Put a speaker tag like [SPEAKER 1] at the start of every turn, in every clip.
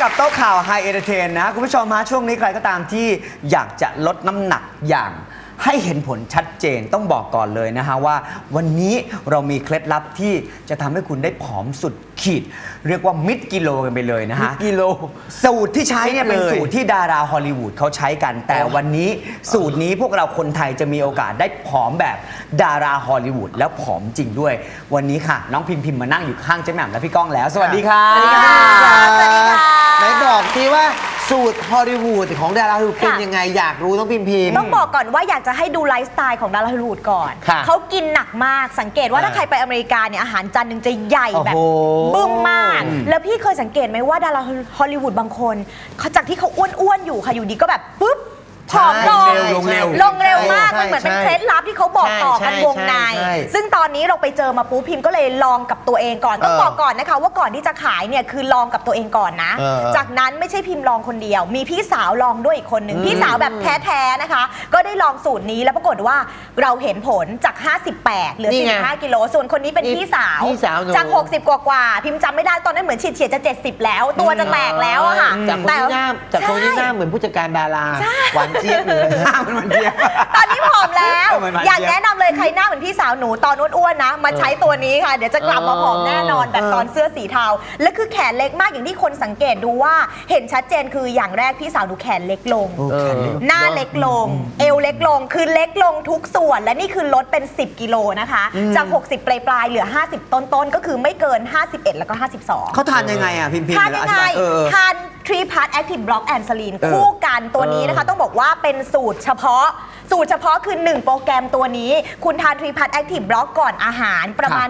[SPEAKER 1] กับโต๊ะข่าว High Entertain นะคุณผู้ชมมาช่วงนี้ใครก็ตามที่อยากจะลดน้ำหนักอย่างให้เห็นผลชัดเจนต้องบอกก่อนเลยนะฮะว่า วันนี้เรามีเคล็ดลับที่จะทำให้คุณได้ผอมสุดขีด เรียกว่ามิดกิโลกันไปเลยนะฮะ
[SPEAKER 2] กิโล
[SPEAKER 1] สูตรที่ใช้เนี่ย
[SPEAKER 2] มิ
[SPEAKER 1] เป็
[SPEAKER 2] ด
[SPEAKER 1] น
[SPEAKER 2] เลย
[SPEAKER 1] สูตรที่ดาราฮอลลีวูดเขาใช้กัน แต่วันนี้สูตรนี้พวกเราคนไทยจะมีโอกาสได้ผอมแบบดาราฮอลลีวูดแล้วผอมจริงด้วย วันนี้ค่ะ น้องพิมพิมมานั่งอยู่ข้างเจ๊แหม่มและพี่ก้องแล้ว สวัสดีค่ะ
[SPEAKER 2] สวัสดีค่ะ
[SPEAKER 3] สวัสดีค่ะ
[SPEAKER 2] ไหนบอกสิว่าสูตรฮอลลีวูดของดาราฮอลลีวูดเป็น
[SPEAKER 3] ค่ะ
[SPEAKER 2] ยังไงอยากรู้ต้องพิมพ์พิมพ์
[SPEAKER 3] ต้องบอกก่อนว่าอยากจะให้ดูไลฟ์สไตล์ของดาราฮอลลีวูดก่อน
[SPEAKER 2] ค่ะ
[SPEAKER 3] เขากินหนักมาก สังเกตว่า
[SPEAKER 2] อ่า
[SPEAKER 3] ถ้าใครไปอเมริกาเนี่ยอาหารจานหนึ่งจะใหญ่แบบ
[SPEAKER 2] โอ้โห
[SPEAKER 3] บึ้มมาก แล้วพี่เคยสังเกตไหมว่าดาราฮอลลีวูดบางคนเขาจากที่เขาอ้วนๆอยู่ค่ะอยู่ดีก็แบบปุ๊บ ผอมลง
[SPEAKER 1] เร็วลงเร็ว
[SPEAKER 3] ลงเร็วมาก
[SPEAKER 2] ใช่
[SPEAKER 3] มันเหมือนเป็น
[SPEAKER 2] ใช่
[SPEAKER 3] เคล็ดลับที่เขาบอกต่อกัน
[SPEAKER 2] ใช่
[SPEAKER 3] วงใน
[SPEAKER 2] ใช่ใช่
[SPEAKER 3] ซึ่งตอนนี้เราไปเจอมาปุ๊บพิมพ์ก็เลยลองกับตัวเองก่อน ต้อง
[SPEAKER 2] เออ
[SPEAKER 3] บอกก่อนนะคะ ว่าก่อนที่จะขายเนี่ยคือลองกับตัวเองก่อนนะ
[SPEAKER 2] เออ
[SPEAKER 3] จากนั้นไม่ใช่พิมพ์ลองคนเดียว มีพี่สาวลองด้วยอีกคนหนึ่ง
[SPEAKER 2] อืม
[SPEAKER 3] พี่สาวแบบแท้ๆนะคะ ก็ได้ลองสูตรนี้แล้วปรากฏว่าเราเห็นผลจาก 58เหลือ
[SPEAKER 2] นี่ไง
[SPEAKER 3] 45กิโลส่วนคนนี้เป็น
[SPEAKER 2] นี่
[SPEAKER 3] พี่สาว
[SPEAKER 2] พี่สาวหนู
[SPEAKER 3] จาก 60 กว่าๆพิมพ์จำไม่ได้ตอนนั้นเหมือนฉีดเฉียดๆจะ 70 แล้ว ตัวจะแตกแล้วอะค่ะ
[SPEAKER 2] จากคนที่หน้าจากคนที่หน้าเหมือนผู้จัดการดาราหวานเจี๊ยบเลย
[SPEAKER 1] หน้ามันเหมือนเดียว
[SPEAKER 3] ตอนนี้ผอมแล้ว
[SPEAKER 1] เออมันหวาน
[SPEAKER 3] อยาก
[SPEAKER 1] เจี๊ยบ
[SPEAKER 3] แนะนำเลยใครหน้าเหมือนพี่สาวหนูตอนอ้วนๆนะ มาใช้ตัวนี้ค่ะ เดี๋ยวจะกลับมาผอมแน่นอนแบบตอนเสื้อสีเทา และคือแขนเล็กมากอย่างที่คนสังเกตดูว่า เห็นชัดเจนคืออย่างแรกพี่สาวดูแขนเล็กลง
[SPEAKER 1] โอ้แขนเล็ก
[SPEAKER 3] หน้าเล็กลง เอวเล็กลง คือเล็กลงทุกส่วน และนี่คือลดเป็น 10 กิโลนะคะ จาก 60 ปลายปลายๆเหลือ 50 ต้นต้นๆก็คือไม่เกิน 51 แล้วก็ 52
[SPEAKER 1] เขาทานยังไงอะพิมพิม
[SPEAKER 3] ทานยังไง
[SPEAKER 1] เออ
[SPEAKER 3] ทาน ทรีพาร์ตแอคทีฟบล็อกแอนซ l ลีน
[SPEAKER 1] เออ
[SPEAKER 3] คู่กันตัวนี้นะคะ
[SPEAKER 2] เออ
[SPEAKER 3] ต้องบอกว่าเป็นสูตรเฉพาะ สูตรเฉพาะคือ 1 โปรแกรมตัวนี้ คุณทานทรีพาร์ตแอคทีฟบล็อกก่อนอาหารประมาณ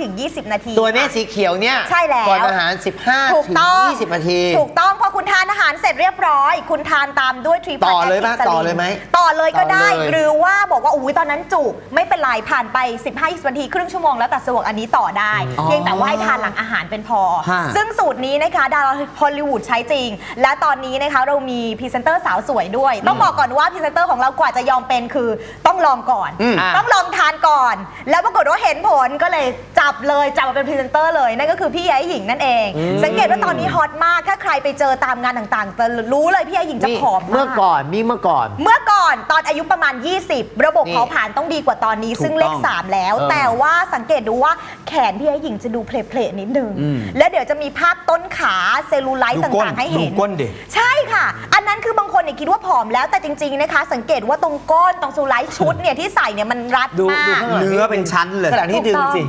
[SPEAKER 3] 15-20 นาที
[SPEAKER 2] ตัวเนี้ย
[SPEAKER 3] ค่ะ
[SPEAKER 2] สีเขียวเนี่ย
[SPEAKER 3] ใช่แล้ว
[SPEAKER 2] ก่อนอาหาร 15
[SPEAKER 3] ถูก
[SPEAKER 2] ถึง
[SPEAKER 3] ต้อง
[SPEAKER 2] 20 นาที
[SPEAKER 3] ถูกต้องพอคุณทานอาหารเสร็จเรียบร้อย คุณทานตามด้วยทรีพาร์ต
[SPEAKER 2] ต่อเลยปะต่อเลยไหม
[SPEAKER 3] ต่อเลยก็ได้
[SPEAKER 2] ต่อเลย
[SPEAKER 3] หรือว่าบอกว่าอุ้ยตอนนั้นจุกไม่เป็นไรผ่านไป 15-20 นาที ครึ่งชั่วโมงแล้วแต่สะดวกอันนี้ต่อได้
[SPEAKER 1] อ๋อ
[SPEAKER 3] เพียงแต่ว่าให้ทานหลังอาหารเป็นพอ
[SPEAKER 1] ฮะ
[SPEAKER 3] ซึ่งสูตรนี้นะคะดาราฮอลลีวูดใช้จริง และตอนนี้นะคะเรามีพรีเซนเตอร์สาวสวยด้วย ต้องบอกก่อนว่าพรีเซนเตอร์ของเรากว่าจะยอมเป็นคือต้องลองก่อน
[SPEAKER 1] อืม
[SPEAKER 3] ต้องลองทานก่อน แล้วปรากฏว่าเห็นผลก็เลยจับเลยจับมาเป็นพรีเซนเตอร์เลยนั่นก็คือพี่ยายหญิงนั่นเอง สังเกตว่าตอนนี้ฮอตมากถ้าใครไปเจอตามงานต่างๆจะรู้เลยพี่ยายหญิงจะ
[SPEAKER 2] นี่
[SPEAKER 3] ผอมมาก
[SPEAKER 2] เมื่อก่อนนี่เมื่อก่อน
[SPEAKER 3] เมื่อก่ อนตอนอายุประมาณ 20 ระบบ
[SPEAKER 2] นี่
[SPEAKER 3] เผาผลาญต้องดีกว่าตอนนี้
[SPEAKER 1] ถูก
[SPEAKER 3] ซึ่งเลข
[SPEAKER 1] ต้อง
[SPEAKER 3] 3 แล้ว
[SPEAKER 2] เออ
[SPEAKER 3] แต่ว่าสังเกตดูว่าแขนพี่ไอ้หญิงจะดูเพลทๆนิดนึง
[SPEAKER 1] อืม
[SPEAKER 3] แล้วเดี๋ยวจะมีภาพต้นขาเซลลูไลท์
[SPEAKER 1] ดูก้น
[SPEAKER 3] ต่างๆให้เห็น
[SPEAKER 1] ดูก้นดิ
[SPEAKER 3] ใช่ค่ะ อันนั้นคือบางคนเนี่ยคิดว่าผอมแล้วแต่จริง ๆ นะคะ สังเกตว่าตรงก้นตรงเซลลูไลท์ชุดเนี่ยที่ใส่เนี่ยมันรัด
[SPEAKER 2] ดู
[SPEAKER 3] มา
[SPEAKER 2] ดู
[SPEAKER 3] ก
[SPEAKER 2] ข้างหลัง
[SPEAKER 1] เนื้อเป็นชั้นเลย
[SPEAKER 2] ขนาดที่ดึงสิ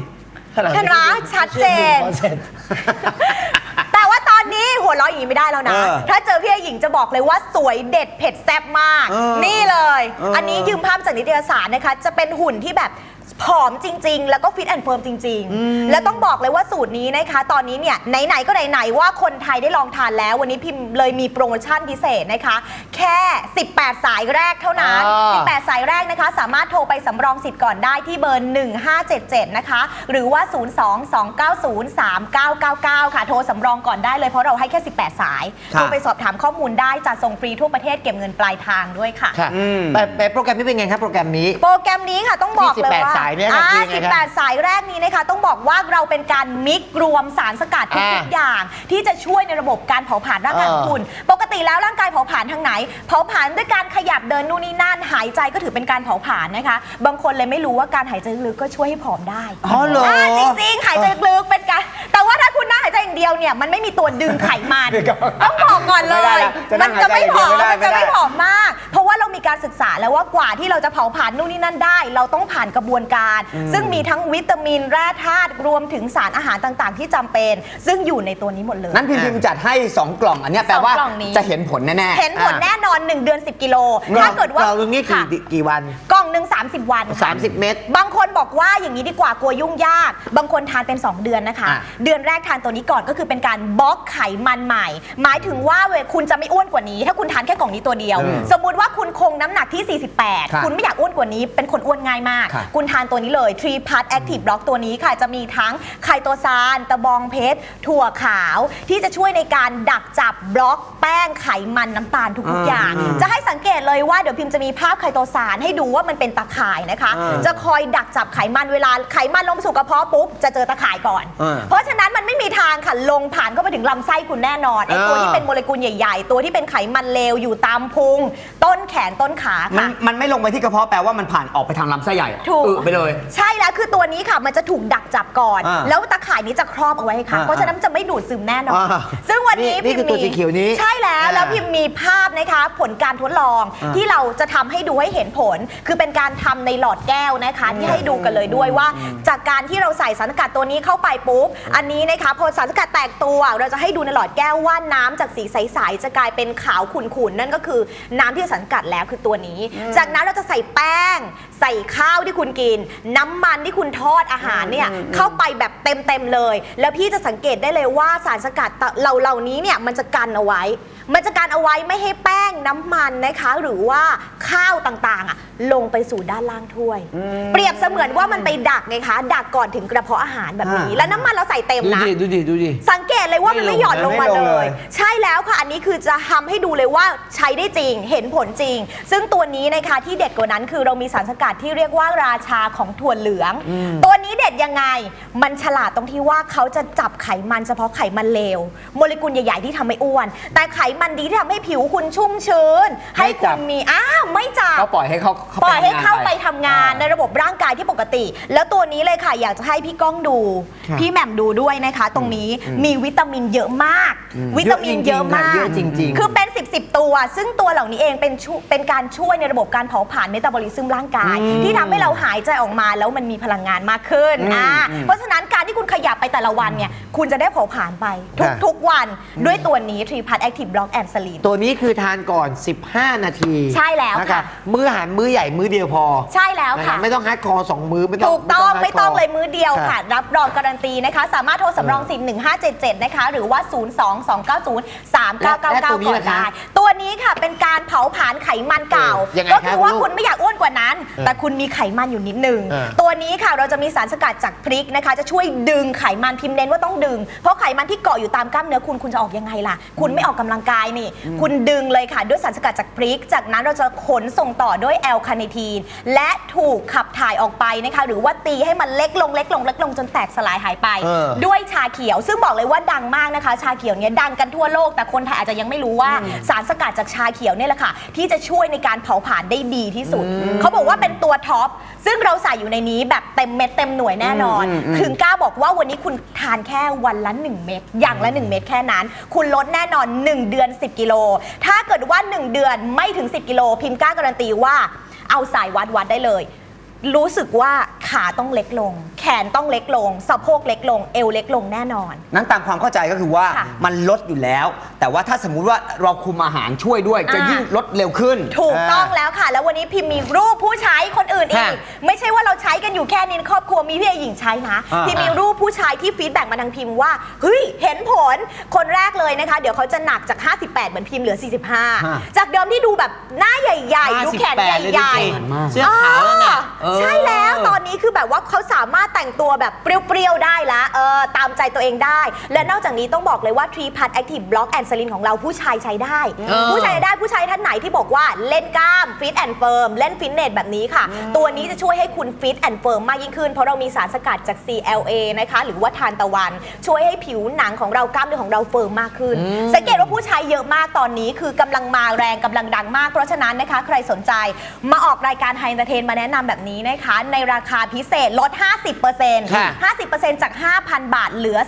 [SPEAKER 2] ขนาด
[SPEAKER 3] เห็นไหมชัดเจนแต่ว่าตอนนี้ หัวเราะอย่างนี้ไม่ได้แล้วนะ
[SPEAKER 1] เออ
[SPEAKER 3] ถ้าเจอพี่ไอ้หญิงจะบอกเลยว่าสวยเด็ดเผ็ดแซ่บมาก
[SPEAKER 1] เออ
[SPEAKER 3] นี่เลย
[SPEAKER 1] เอออั
[SPEAKER 3] อันนี้ยืมภาพจากนิตยสารนะคะ จะเป็นหุ่นที่แบบ ผอมจริง ๆ แล้วก็ฟิตแอนด์เฟิร์มจริง ๆ แล้วต้องบอกเลยว่าสูตรนี้นะคะ ตอนนี้เนี่ยไหนๆก็ไหนๆว่าคนไทยได้ลองทานแล้ว วันนี้พิมพ์เลยมีโปรโมชั่นพิเศษนะคะ แค่ 18 สายแรกเท่านั้น
[SPEAKER 2] อ่า
[SPEAKER 3] 18 สายแรกนะคะ สามารถโทรไปสำรองสิทธิ์ก่อนได้ที่เบอร์ 1577 นะคะ หรือว่า 02-290-3999 ค่ะ โทรสำรองก่อนได้เลยเพราะเราให้แค่ 18 สาย
[SPEAKER 1] ค่ะ
[SPEAKER 3] โทรไปสอบถามข้อมูลได้จะส่งฟรีทั่วประเทศเก็บเงินปลายทางด้วยค่ะ
[SPEAKER 2] ค่ะ
[SPEAKER 1] อืม
[SPEAKER 2] แต่แต่โปรแกรมนี้เป็นไงครับโปรแกรมนี้
[SPEAKER 3] โปรแกรมนี้ค่ะต้องบอกเลยว่า
[SPEAKER 2] 18สายเนี่ยค่ะ
[SPEAKER 3] อ่า
[SPEAKER 2] คือยังไงครับ
[SPEAKER 3] 18 สายแรกนี้นะคะต้องบอกว่าเราเป็นการมิกรวมสารสกัดทุก
[SPEAKER 2] อ่า
[SPEAKER 3] ๆอย่าง ที่จะช่วยในระบบการเผาผลาญร่างกายของ
[SPEAKER 2] เออ
[SPEAKER 3] คุณ ปกติแล้วร่างกายเผาผลาญทางไหน เผาผลาญด้วยการขยับเดินนู่นนี่นั่นหายใจก็ถือเป็นการเผาผลาญนะคะ บางคนเลยไม่รู้ว่าการหายใจลึกก็ช่วยให้ผอมได้
[SPEAKER 2] อ๋อเหรอา
[SPEAKER 3] จริงๆหายใจลึกเป็นการแต่ว่าถ้าคุณนั่งหายใจอย่างเดียวเนี่ยมันไม่มีตัวดึงไขมัน
[SPEAKER 1] เดี๋ยวก่อน
[SPEAKER 3] ต้องบอกก่อนเล
[SPEAKER 1] ไม่ได้
[SPEAKER 3] ย
[SPEAKER 1] นะจะนั่
[SPEAKER 3] มั
[SPEAKER 1] ง
[SPEAKER 3] จะไม่ผอม
[SPEAKER 1] หายใจอย่างเดียวไม่ได้
[SPEAKER 3] มันจะไม่
[SPEAKER 1] ไม่ได้
[SPEAKER 3] ผอมมาก เพราะว่าเรา มีการศึกษาแล้วว่ากว่าที่เราจะเผาผลาญนู่นนี่นั่นได้ เราต้องผ่านกระบวนการ ซึ่งมีทั้งวิตามินแร่ธาตุรวมถึงสารอาหารต่างๆ ที่จำเป็น ซึ่งอยู่ในตัวนี้หมดเลย
[SPEAKER 1] นั้นพิมพิมจัดให้ 2 กล่อง อันเนี้ยแปลว่า
[SPEAKER 3] สองกล่องนี้
[SPEAKER 1] จะเห็นผลแน่
[SPEAKER 3] เห็นผลแน่นอน 1 เดือน 10 กิโล ถ้าเกิดว่า
[SPEAKER 2] เราตรงนี้กี่
[SPEAKER 3] ค่ะ
[SPEAKER 2] กี่วัน
[SPEAKER 3] กล่องหนึ่ง30 วันค่ะ
[SPEAKER 2] 30 เม็ด
[SPEAKER 3] บางคนบอกว่าอย่างนี้ดีกว่ากลัวยุ่งยาก บางคนทานเป็น 2 เดือนนะคะ
[SPEAKER 1] อะ
[SPEAKER 3] เดือนแรกทานตัวนี้ก่อนก็คือเป็นการบล็อกไขมันใหม่ หมายถึงว่าเวลาคุณจะไม่อ้วนกว่านี้ ถ้าคุณทานแค่กล่องนี้ตัวเดียว
[SPEAKER 1] อืม
[SPEAKER 3] สมมุติว่าคุณคงน้ำหนักที่
[SPEAKER 1] ครับ
[SPEAKER 3] 48 คุณไม่อยากอ้วนกว่านี้เป็นคนอ้วนง่ายมาก
[SPEAKER 1] ครับ
[SPEAKER 3] คุณทานตัวนี้เลย3 Part Active Block ตัวนี้ค่ะ จะมีทั้งไคโตซานตะบองเพชร ถั่วขาวที่จะช่วยในการดักจับบล็อกแป้ป้งไขมันน้ำตาลทุก
[SPEAKER 1] อ่า
[SPEAKER 3] ๆอย่าง
[SPEAKER 1] อืม
[SPEAKER 3] จะให้สังเกตเลยว่าเดี๋ยวพิมพ์จะมีภาพไคโตซานให้ดูว่ามันเป็นตะข่ายนะคะ
[SPEAKER 1] อ่า
[SPEAKER 3] จะคอยดักจับไขมันเวลาไขมันลงสู่กระเพาะปุ๊บจะเจอตะข่ายก่อน
[SPEAKER 1] อ่า
[SPEAKER 3] เพราะฉะนั้นมันไม่มีทางค่ะลงผ่านเข้าไปถึงลำไส้คุณแน่นอนไอ้ตัว
[SPEAKER 2] อ่า
[SPEAKER 3] ที่เป็นโมเลกุลใหญ่ๆ ตัวที่เป็นไขมันเลวอยู่ตามพุง ต้นแขนต้นขา
[SPEAKER 1] มัน
[SPEAKER 3] ค่ะ
[SPEAKER 1] มันไม่ลงไปที่กระเพาะแปลว่ามันผ่านออกไปทางลำไส้ใหญ่
[SPEAKER 3] ถูก
[SPEAKER 1] อึไปเลย
[SPEAKER 3] ใช่แล้วคือตัวนี้ค่ะมันจะถูกดักจับก่อน
[SPEAKER 1] อ่า
[SPEAKER 3] แล้วตะข่ายนี้จะครอบเอาไว้ค่ะ
[SPEAKER 1] อ่า
[SPEAKER 3] เพราะฉะนั้นมันจะไม่ดูดซึมแน่นอน
[SPEAKER 2] อ่า
[SPEAKER 3] ซึ่งวันนี้
[SPEAKER 2] นี่นี่คือ
[SPEAKER 3] พิมพ์
[SPEAKER 2] ตัวสีเขียวนี้
[SPEAKER 3] ใช่แล้ว
[SPEAKER 2] อ่า
[SPEAKER 3] แล้วพิมพ์มีภาพนะคะ ผลการทดลอง
[SPEAKER 1] อ่า
[SPEAKER 3] ที่เราจะทำให้ดูให้เห็นผล คือเป็นการทำในหลอดแก้วนะคะ ที่ให้ดูกันเลยด้วยว่า จากการที่เราใส่สารสกัดตัวนี้เข้าไปปุ๊บอันนี้นะคะพอสารสกัดแตกตัว เราจะให้ดูในหลอดแก้วว่าน้ำจากสีใสๆจะกลายเป็นขาวขุ่นๆนั่นก็คือน้ำที่สารสกัดแล้วคือตัวนี้ จากนั้นเราจะใส่แป้ง ใส่ข้าวที่คุณกิน น้ำมันที่คุณทอดอาหารเนี่ยเข้าไปแบบเต็มๆเลย แล้วพี่จะสังเกตได้เลยว่าสารสกัดเหล่าเหล่านี้เนี่ยมันจะกันเอาไว้ มันจะกันเอาไว้ไม่ให้แป้งน้ำมันนะคะ หรือว่าข้าวต่างๆอะลงไปสู่ด้านล่างถ้วย เปรียบเสมือนว่ามันไปดักไงคะ ดักก่อนถึงกระเพาะอาหารแบบนี้
[SPEAKER 1] อ่า
[SPEAKER 3] แล้วน้ำมันเราใส่เต็ม
[SPEAKER 2] ดู
[SPEAKER 3] นะ
[SPEAKER 2] ดิดูดิดูดิ
[SPEAKER 3] สังเกตเลยว่ามัน
[SPEAKER 2] ไม่
[SPEAKER 3] ไม่
[SPEAKER 2] ลง
[SPEAKER 3] หย่อนลงมา
[SPEAKER 1] ไม่ลง
[SPEAKER 3] เล
[SPEAKER 1] เลย ย
[SPEAKER 3] ใช่แล้วค่ะ อันนี้คือจะทำให้ดูเลยว่าใช้ได้จริง เห็นผลจริง ซึ่งตัวนี้นะคะที่เด็ดกว่านั้นคือเรามีสารสกัดที่เรียกว่าราชาของถั่วเหลือง ตัวนี้เด็ดยังไง มันฉลาดตรงที่ว่าเขาจะจับไขมันเฉพาะไขมันเลว โมเลกุลใหญ่ ๆ ที่ทำให้อ้วน แต่ไขมันดีที่ทำให้ผิวคุณชุ่มชื้น ให้
[SPEAKER 1] ไม่จั
[SPEAKER 3] คุ
[SPEAKER 1] บ
[SPEAKER 3] ณมีอ้าวไม่จับ
[SPEAKER 1] ก็ปล่อยให้เขาเขา
[SPEAKER 3] ปล่อยให้เข้าไป
[SPEAKER 1] ทำงน
[SPEAKER 3] ทำงานในระบบร่างกายที่ปกติ แล้วตัวนี้เลยค่ะ อยากจะให้พี่ก้องดู
[SPEAKER 2] ครับ
[SPEAKER 3] พี่แหม่มดูด้วยนะคะตรงนี้มีวิตามินเยอะมาก วิตามินเยอะมาก
[SPEAKER 2] เยอะจริงๆ
[SPEAKER 3] คือเป็น 10บสตัว ซึ่งตัวเหล่านี้เองเป็นช่วยเป็นการช่วยในระบบการเผาผลาญเมตาบอลิซึมร่างกาย ที่ทำให้เราหายใจออกมาแล้วมันมีพลังงานมากขึ้น
[SPEAKER 1] อืม
[SPEAKER 3] อ่า
[SPEAKER 1] อืม
[SPEAKER 3] เพราะฉะนั้นการที่คุณขยับไปแต่ละวันเนี่ยคุณจะได้เผาผลาญไป ทุก
[SPEAKER 2] ค่ะ
[SPEAKER 3] ทุกวันด้วยตัวนี้ทรีพัทแอคทีฟบล็อกแอนด์สลีน
[SPEAKER 2] ตัวนี้คือทานก่อน 15 นาที
[SPEAKER 3] ใช่แล้ว
[SPEAKER 2] น
[SPEAKER 3] ค่ะ
[SPEAKER 2] มื้ออาหารมื้อใหญ่มื้อเดียวพอ
[SPEAKER 3] ใช่แล้ว
[SPEAKER 2] นะ
[SPEAKER 3] ค่ะ
[SPEAKER 2] ไม่ต้องฮาร์ดคอร์สองมื้อไม่ต้อง
[SPEAKER 3] ถูกต้องไม่ต้อง
[SPEAKER 2] hardcore
[SPEAKER 3] เลยมื้อเดียว
[SPEAKER 2] ครั
[SPEAKER 3] ค่ะ
[SPEAKER 2] บ
[SPEAKER 3] รับรองการันตีนะคะ สามารถโทรสำรองสิทธิ์1577 นะคะ หรือว่า 02290
[SPEAKER 2] และและตัว
[SPEAKER 3] 3999
[SPEAKER 2] นี้
[SPEAKER 3] ก่อน
[SPEAKER 2] ล่ะคะ
[SPEAKER 3] ได้ ตัวนี้ค่ะเป็นการเผาผลาญไขมันเก่า
[SPEAKER 2] เออยังไง
[SPEAKER 3] ก็คือ
[SPEAKER 2] คะ
[SPEAKER 3] ว่า
[SPEAKER 2] คุณลูก
[SPEAKER 3] คุณไม่อยากอ้วนกว่านั้น
[SPEAKER 2] เออ
[SPEAKER 3] แต่คุณมีไขมันอยู่นิดนึง
[SPEAKER 2] เออ
[SPEAKER 3] ตัวนี้ค่ะเราจะมีสารสกัดจากพริกนะคะ จะช่วยดึงไขมันพิมพ์เน้นว่าต้องดึง เพราะไขมันที่เกาะอยู่ตามกล้ามเนื้อคุณคุณจะออกยังไงล่ะ คุณไม่ออกกำลังกายนี่ คุณดึงเลยค่ะ ด้วยสารสกัดจากพริก จากนั้นเราจะขนส่งต่อด้วยแอลคาเนทีน และถูกขับถ่ายออกไปนะคะ หรือว่าตีให้มันเล็กลงเล็กลงเล็กลงจนแตกสลายหายไป
[SPEAKER 2] เออ
[SPEAKER 3] ด้วยชาเขียว ซึ่งบอกเลยว่าดังมากนะคะ ชาเขียวเนี่ยดังกันทั่วโลก แต่คนไทยอาจจะยังไม่รู้ว่าสารสกัดจากชาเขียวเนี่ยแหละค่ะ ที่จะช่วยในการเผาผลาญได้ดีที่สุด เขาบอกว่าเป็นตัวท็อปซึ่งเราใส่อยู่ในนี้แบบเต็มเม็ดเต็มหน่วยแน่นอน
[SPEAKER 1] อืมอืม
[SPEAKER 3] ถึงกล้าบอกว่าวันนี้คุณทานแค่วันละ 1 เม็ดอย่างละ 1 เม็ดแค่นั้น คุณลดแน่นอน 1 เดือน 10 กิโล ถ้าเกิดว่า 1 เดือนไม่ถึง 10 กิโล พิมพ์กล้าการันตีว่า เอาสายวัดวัดได้เลย รู้สึกว่าขาต้องเล็กลงแขนต้องเล็กลงสะโพกเล็กลง เอวเล็กลงแน่นอน
[SPEAKER 1] นั้นตามความเข้าใจก็คือว่า
[SPEAKER 3] ค่ะ
[SPEAKER 1] มันลดอยู่แล้ว แต่ว่าถ้าสมมุติว่าเราคุมอาหารช่วยด้วย จะ
[SPEAKER 3] อ่ายิ่
[SPEAKER 1] ยิ่งลดเร็วขึ้น
[SPEAKER 3] ถูกต้องแล้วค่ะ แล้ววันนี้พิมพ์มีรูปผู้ใช้คนอื่นอี
[SPEAKER 2] ค่ะ
[SPEAKER 3] กไม่ใช่ว่าเราใช้กันอยู่แค่นี้ในครอบครัวมีพี่เอหญิงใช้นะ
[SPEAKER 1] อ่า
[SPEAKER 3] พิมพ์มีรูปผู้ใช้ที่ฟีดแบ็กมาทางพิมพ์ว่าเฮ้ยเห็นผลคนแรกเลยนะคะ เดี๋ยวเขาจะหนักจาก 58 เหมือนพิมพ์เหลือ45 จากเดดิมที่ดูแบบหน้าใหญ่ๆ ดูแขน
[SPEAKER 2] 58เลย
[SPEAKER 3] ใหญ่
[SPEAKER 2] ดูสิ
[SPEAKER 3] ๆ
[SPEAKER 2] เสื้อขาวนั่นน่ะ
[SPEAKER 3] อ๋อใช่แล้วตอนนี้คือแบบว่าเขาสามารถแต่งตัวแบบเปรี้ยวๆได้ละเออตามใจตัวเองได้ และนอกจากนี้ต้องบอกเลยว่า Tree Pad Active Block and s l i n ของเราผู้ชายใช้ได้
[SPEAKER 2] เออ
[SPEAKER 3] ผู้ชายได้ผู้ชายท่านไหนที่บอกว่าเล่นกล้ามฟิตแอนด์เฟิร์มเล่นฟิตเนสแบบนี้ค่ะ ตัวนี้จะช่วยให้คุณฟิตแอนด์เฟิร์มมากยิ่งขึ้น เพราะเรามีสารสกัดจาก CLA นะคะหรือว่าทานตะวัน ช่วยให้ผิวหนังของเรากล้ามเนื้อของเราเฟิร์มมากขึ้น สังเกตว่าผู้ชายเยอะมากตอนนี้คือกำลังมาแรงกำลังดังมาก เพราะฉะนั้นนะคะ ใครสนใจมาออกรายการไฮเ n อร์เทนมาแนะนำแบบนี้นะคะ ในราคาพิเศษลด50%
[SPEAKER 2] ค่ะ
[SPEAKER 3] 50%จาก 5,000 บาทเหลือ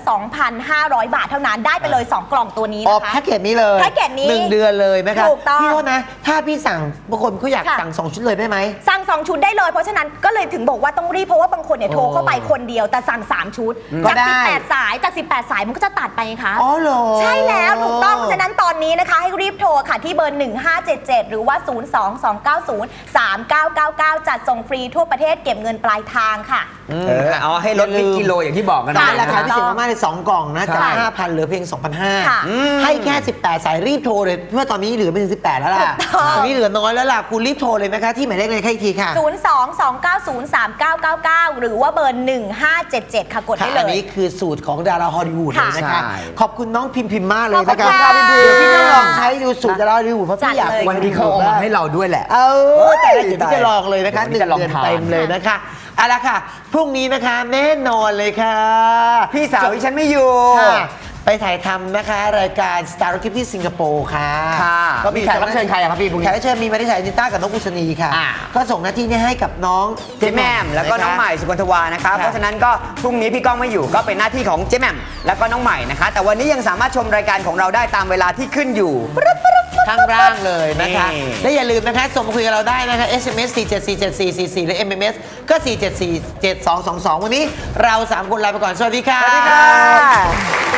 [SPEAKER 3] 2,500 บาททั้งนั้นได้ไปเลย 2 กล่องตัวนี้
[SPEAKER 2] อ๋อ
[SPEAKER 3] นะคะ
[SPEAKER 2] แพ็กเกจนี้เลย
[SPEAKER 3] แพ็กเกจนี้
[SPEAKER 2] หนึ่งเดือนเลยไหมครับ
[SPEAKER 3] ถูกต้อง
[SPEAKER 2] พี่โทษนะ ถ้าพี่สั่งบางคนเขาอยาก
[SPEAKER 3] ค่ะ
[SPEAKER 2] สั่งสองชุดเลยได้ไหม
[SPEAKER 3] สั่ง 2 ชุดได้เลยเพราะฉะนั้นก็เลยถึงบอกว่าต้องรีบเพราะว่าบางคนเนี่ยโทรเข้าไปคนเดียวแต่สั่ง 3 ชุด
[SPEAKER 2] ก็
[SPEAKER 3] จาก
[SPEAKER 2] ได้
[SPEAKER 3] 18 สายจาก 18 สายมันก็จะตัดไปไงคะ
[SPEAKER 2] อ๋อเหรอ
[SPEAKER 3] ใช่แล้วถูกต้องเพราะฉะนั้นตอนนี้นะคะ ให้รีบโทรค่ะที่เบอร์ 1577 หรือว่า 02290 3999 จัดส่งฟรีทั่วประเทศเก็บเงินปลายทางค่ะ
[SPEAKER 1] เออเอาให้ลด
[SPEAKER 2] อย่าลื
[SPEAKER 1] ลิ
[SPEAKER 2] ม
[SPEAKER 1] กิโลอย่างที่บอกกัน
[SPEAKER 2] กา
[SPEAKER 1] นะ
[SPEAKER 2] รราคาพิเศษมากๆเลยสองกล่องนะจาก
[SPEAKER 1] ใช่
[SPEAKER 2] 5,000เหลือเพียง
[SPEAKER 3] ค่ะ
[SPEAKER 2] 2,500 ให้แค่ 18 สายรีบโทรเลยเมื่อตอนนี้เหลือเป็น18 แล้วล่ะ
[SPEAKER 3] ถูกต้อง
[SPEAKER 2] ตอนนี้เหลือน้อยแล้วล่ะ คุณรีบโทรเลยนะคะ ที่หมายเลขเลยค่ะอีกทีค่ะ
[SPEAKER 3] 022903999 หรือว่าเบอร์ 1577 ค่ะกด
[SPEAKER 2] ค่ะ
[SPEAKER 3] ได้เล
[SPEAKER 2] อัน
[SPEAKER 3] ย
[SPEAKER 2] นี้คือสูตรของดาราฮอลลีวูดเลยนะคะ
[SPEAKER 1] ใช่
[SPEAKER 2] ขอบคุณน้องพิมพิมมากเลยนะ
[SPEAKER 3] ขอบ
[SPEAKER 2] คะ
[SPEAKER 3] คุณค่ะ
[SPEAKER 2] เดี๋ยวพี่ต้องลองใช้ดูสูตรดาราฮอลลีวูดเพราะพี่อยาก
[SPEAKER 3] จัดเลย
[SPEAKER 1] วันนี้เขาเอามาให้เราด้วยแหละ
[SPEAKER 2] เออแต่ละเดี๋ยวพี่จะลองเลยนะคะห
[SPEAKER 1] เดี๋
[SPEAKER 2] นึ่
[SPEAKER 1] ยว
[SPEAKER 2] ง
[SPEAKER 1] จะลอง
[SPEAKER 2] เดือน
[SPEAKER 1] ทาน
[SPEAKER 2] เต็มเลยนะคะ เอาละค่ะ พรุ่งนี้นะคะแน่นอนเลยค่ะ
[SPEAKER 1] พี่สาวที่ฉันไม่อยู่
[SPEAKER 2] ค่ะไปถ่ายทำนะคะ รายการ Star Trip ที่สิงคโปร์ค่ะ
[SPEAKER 1] ค่ะ
[SPEAKER 2] ก็
[SPEAKER 1] มีแขกรับเชิญใครอะครับพี่พรุ่งนี้
[SPEAKER 2] แขกรับเชิญมีมาริสายนิต้ากับนกอุศนีค่ะ
[SPEAKER 1] อ่า
[SPEAKER 2] ก็ส่งหน้าที่นี้ให้กับน้อง
[SPEAKER 1] เจ๊แหม่มแล้วก็น้องใหม่สุกลทวานะคะเพราะฉะนั้นก็พรุ่งนี้พี่ก้องไม่อยู่ก็เป็นหน้าที่ของเจ๊แหม่มแล้วก็น้องใหม่นะคะ แต่วันนี้ยังสามารถชมรายการของเราได้ตามเวลาที่ขึ้นอยู่
[SPEAKER 2] ข้างล่างเลยนะคะ
[SPEAKER 1] นี่
[SPEAKER 2] และอย่าลืมนะคะ ส่งมาคุยกับเราได้นะคะ SMS 4747444 หรือ MMS ก็ 4747222 วันนี้เรา 3 คนลาไปก่อน สวัสดีค่ะ
[SPEAKER 1] สวัสดีค่ะ